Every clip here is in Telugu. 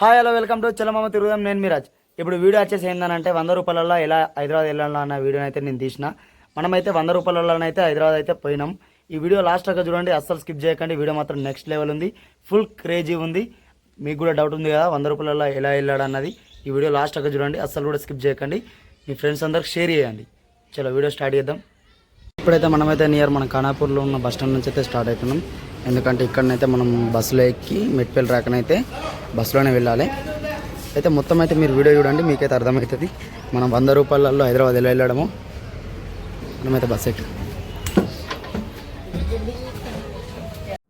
హాయ్ హలో వెల్కమ్ టు చలమామ తిరుగుదాం నేను మీరాజ్ ఇప్పుడు వీడియో వచ్చేసి ఏంటంటే వంద రూపాయలలో ఎలా హైదరాబాద్ వెళ్ళాలో అన్న వీడియో అయితే నేను తీసిన. మనమైతే వంద రూపాయలలో అయితే హైదరాబాద్ అయితే పోయినాం. ఈ వీడియో లాస్ట్ దాకా చూడండి అస్సలు స్కిప్ చేయకండి. వీడియో మాత్రం నెక్స్ట్ లెవెల్ ఉంది. ఫుల్ క్రేజీ ఉంది. మీకు కూడా డౌట్ ఉంది కదా వంద రూపాయలలో ఎలా వెళ్ళాడు అన్నది. ఈ వీడియో లాస్ట్ దాకా చూడండి అస్సలు కూడా స్కిప్ చేయకండి. మీ ఫ్రెండ్స్ అందరికి షేర్ చేయండి. చలో వీడియో స్టార్ట్ చేద్దాం. ఇప్పుడైతే మనమైతే నియర్ మన ఖానాపూర్లో ఉన్న బస్ స్టాండ్ నుంచి అయితే స్టార్ట్ అవుతున్నాం. ఎందుకంటే ఇక్కడనైతే మనం బస్సులో ఎక్కి మెట్పల్లి రాకనైతే బస్సులోనే వెళ్ళాలి. అయితే మొత్తం అయితే మీరు వీడియో చూడండి మీకైతే అర్థమవుతుంది. మనం వంద రూపాయలలో హైదరాబాద్ ఎలా వెళ్ళడము. మనమైతే బస్ ఎక్కి.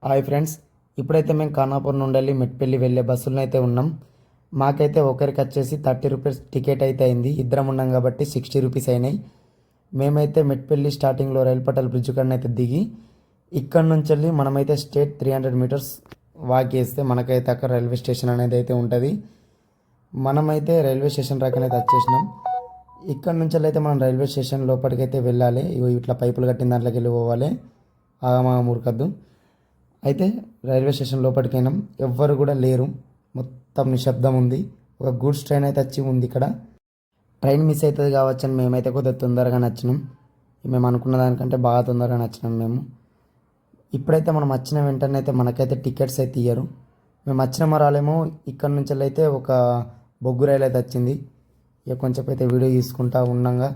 హాయ్ ఫ్రెండ్స్ ఇప్పుడైతే మేము ఖానాపూర్ నుండి వెళ్ళి మెట్పల్లి వెళ్ళే బస్సులను అయితే ఉన్నాం. మాకైతే ఒకరికి వచ్చేసి థర్టీ రూపీస్ టికెట్ అయితే అయింది. ఇద్దరం ఉన్నాం కాబట్టి సిక్స్టీ రూపీస్ అయినాయి. మేమైతే మెట్పల్లి స్టార్టింగ్లో రైలు బ్రిడ్జ్ కన్నా అయితే దిగి ఇక్కడ నుంచి వెళ్ళి మనమైతే straight three hundred meters walk చేస్తే మనకైతే అక్కడ రైల్వే స్టేషన్ అనేది అయితే ఉంటుంది. మనమైతే రైల్వే స్టేషన్ రాకనైతే వచ్చేసినాం. ఇక్కడ నుంచి అయితే మనం రైల్వే స్టేషన్ లోపలికి అయితే వెళ్ళాలి ఇట్లా పైపులు కట్టిన దాంట్లోకి వెళ్ళి పోవాలి. ఆగమా మురకద్దు. అయితే రైల్వే స్టేషన్ లోపలికి అయినాం ఎవ్వరు కూడా లేరు. మొత్తం నిశ్శబ్దం ఉంది. ఒక గూడ్స్ ట్రైన్ అయితే వచ్చి ఉంది ఇక్కడ. ట్రైన్ మిస్ అవుతుంది కావచ్చు అని మేమైతే కొద్దిగా తొందరగా నచ్చినాం. మేము అనుకున్న దానికంటే బాగా తొందరగా నచ్చినాం మేము. ఇప్పుడైతే మనం వచ్చిన వెంటనే అయితే మనకైతే టికెట్స్ అయితే ఇయ్యరు. మేము వచ్చిన మరాలేమో ఇక్కడ నుంచి అయితే ఒక బొగ్గు రైలు అయితే వచ్చింది. ఇక కొంచెం అయితే వీడియో తీసుకుంటా ఉండగా.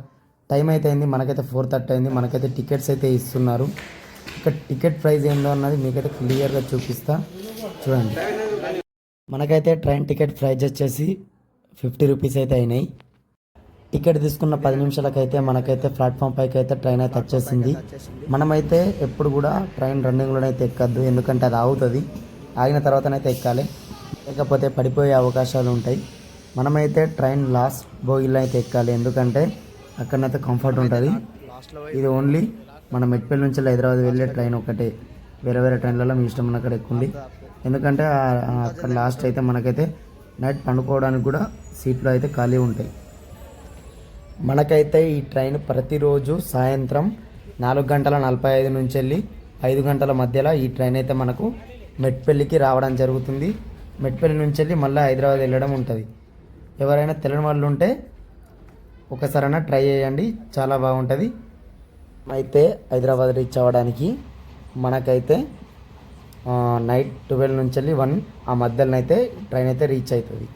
టైం అయితే అయింది మనకైతే ఫోర్ థర్టీ అయింది మనకైతే టికెట్స్ అయితే ఇస్తున్నారు. ఇక్కడ టికెట్ ప్రైస్ ఏందో అన్నది మీకైతే క్లియర్గా చూపిస్తా. చూడండి. మనకైతే ట్రైన్ టికెట్ ప్రైస్ వచ్చేసి ఫిఫ్టీ రూపీస్ అయితే అయినాయి. టికెట్ తీసుకున్న పది నిమిషాలకైతే మనకైతే ప్లాట్ఫామ్ పైకి అయితే ట్రైన్ అయితే వచ్చేసింది. మనమైతే ఎప్పుడు కూడా ట్రైన్ రన్నింగ్లోనే అయితే ఎక్కద్దు. ఎందుకంటే అది ఆగుతుంది. ఆగిన తర్వాతనైతే ఎక్కాలి. లేకపోతే పడిపోయే అవకాశాలు ఉంటాయి. మనమైతే ట్రైన్ లాస్ట్ బోగిలో అయితే ఎక్కాలి. ఎందుకంటే అక్కడనైతే కంఫర్ట్ ఉంటుంది. ఇది ఓన్లీ మన మెట్పల్లి నుంచి హైదరాబాద్ వెళ్ళే ట్రైన్ ఒకటే వేరే వేరే ట్రైన్లలో మీ ఇష్టం అక్కడ ఎక్కుండి. ఎందుకంటే అక్కడ లాస్ట్ అయితే మనకైతే నైట్ పండుకోవడానికి కూడా సీట్లు అయితే ఖాళీ ఉంటాయి. మనకైతే ఈ ట్రైన్ ప్రతిరోజు సాయంత్రం నాలుగు గంటల నలభై ఐదు నుంచి వెళ్ళి ఐదు గంటల మధ్యలో ఈ ట్రైన్ అయితే మనకు మెట్పల్లికి రావడం జరుగుతుంది. మెట్పల్లి నుంచి వెళ్ళి మళ్ళీ హైదరాబాద్ వెళ్ళడం ఉంటుంది. ఎవరైనా తెలియని వాళ్ళు ఉంటే ఒకసారైనా ట్రై చేయండి. చాలా బాగుంటుంది. అయితే హైదరాబాద్ రీచ్ అవ్వడానికి మనకైతే నైట్ ట్వెల్వ్ నుంచి వెళ్ళి వన్ ఆ మధ్యలో అయితే ట్రైన్ అయితే రీచ్ అవుతుంది.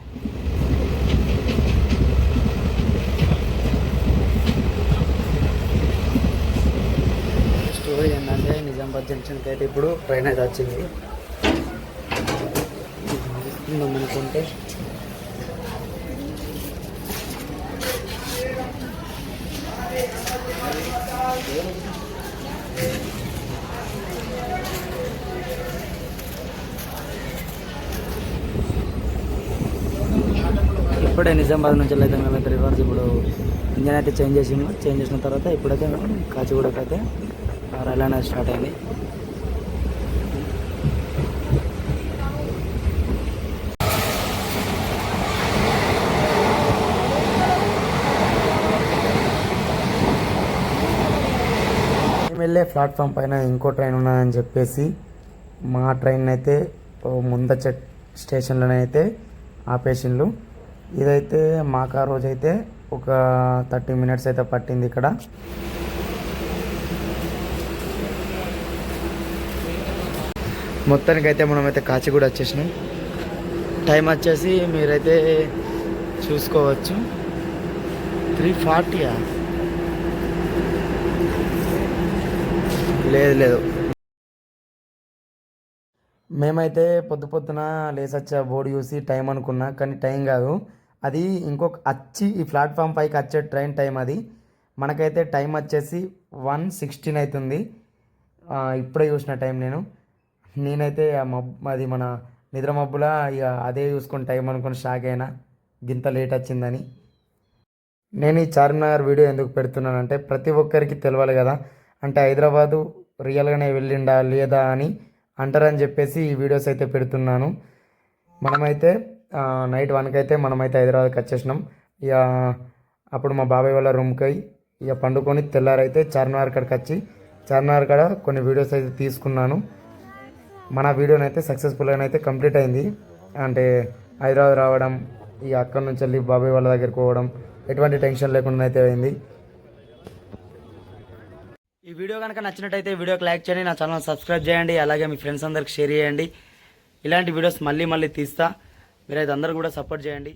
స్టోరీ ఏంటంటే నిజామాబాద్ జంక్షన్కి అయితే ఇప్పుడు ట్రైన్ అయితే వచ్చింది అనుకుంటే ఇప్పుడే నిజామాబాద్ నుంచి అయితే మేమైతే రివర్స్ ఇప్పుడు ఇంజన్ అయితే చేంజ్ చేసినాము చేంజ్ చేసిన తర్వాత ఇప్పుడైతే మేము కాచిగూడకి రైలు అనేది స్టార్ట్ అయింది. వెళ్ళే ప్లాట్ఫామ్ పైన ఇంకో ట్రైన్ ఉన్నదని చెప్పేసి మా ట్రైన్ అయితే ముంద చెట్ స్టేషన్లోనే అయితే ఆపేసిండ్లు. ఇదైతే మాకు ఆ రోజు అయితే ఒక థర్టీ మినిట్స్ అయితే పట్టింది ఇక్కడ. మొత్తానికైతే మనమైతే కాచిగూడ వచ్చేసినాం. టైం వచ్చేసి మీరైతే చూసుకోవచ్చు. త్రీ ఫార్టీయా లేదు లేదు. మేమైతే పొద్దు పొద్దున లేసొచ్చా బోర్డు చూసి టైం అనుకున్నా కానీ టైం కాదు. అది ఇంకొక వచ్చి ఈ ప్లాట్ఫామ్ పైకి వచ్చే ట్రైన్ టైం అది. మనకైతే టైం వచ్చేసి వన్ సిక్స్టీన్ అవుతుంది. ఇప్పుడే చూసిన టైం నేను. నేనైతే మబ్ అది మన నిద్ర మబ్బుల ఇక అదే చూసుకుని టైం అనుకుని షాక్ అయినా గింత లేట్ వచ్చిందని. నేను ఈ చార్మినార్ వీడియో ఎందుకు పెడుతున్నానంటే ప్రతి ఒక్కరికి తెలియాలి కదా. అంటే హైదరాబాదు రియల్గానే వెళ్ళిండా లేదా అని అంటారని చెప్పేసి ఈ వీడియోస్ అయితే పెడుతున్నాను. మనమైతే నైట్ వన్కి అయితే మనమైతే హైదరాబాద్కి వచ్చేసినాం. ఇక అప్పుడు మా బాబాయ్ వాళ్ళ రూమ్కి ఇక పండుకొని తెల్లారైతే చార్మినార్ కాడికి వచ్చి చార్మినార్ కాడ కొన్ని వీడియోస్ అయితే తీసుకున్నాను. మన వీడియోనైతే సక్సెస్ఫుల్గా అయితే కంప్లీట్ అయింది. అంటే హైదరాబాద్ రావడం ఈ అక్కడి నుంచి వెళ్ళి బాబాయ్ వాళ్ళ దగ్గరికి పోవడం ఎటువంటి టెన్షన్ లేకుండా అయితే అయింది. ఈ వీడియో కనుక నచ్చినట్టయితే వీడియోకి లైక్ చేయండి నా ఛానల్ సబ్స్క్రైబ్ చేయండి అలాగే మీ ఫ్రెండ్స్ అందరికి షేర్ చేయండి. ఇలాంటి వీడియోస్ మళ్ళీ మళ్ళీ తీస్తా. మీరైతే అందరూ కూడా సపోర్ట్ చేయండి.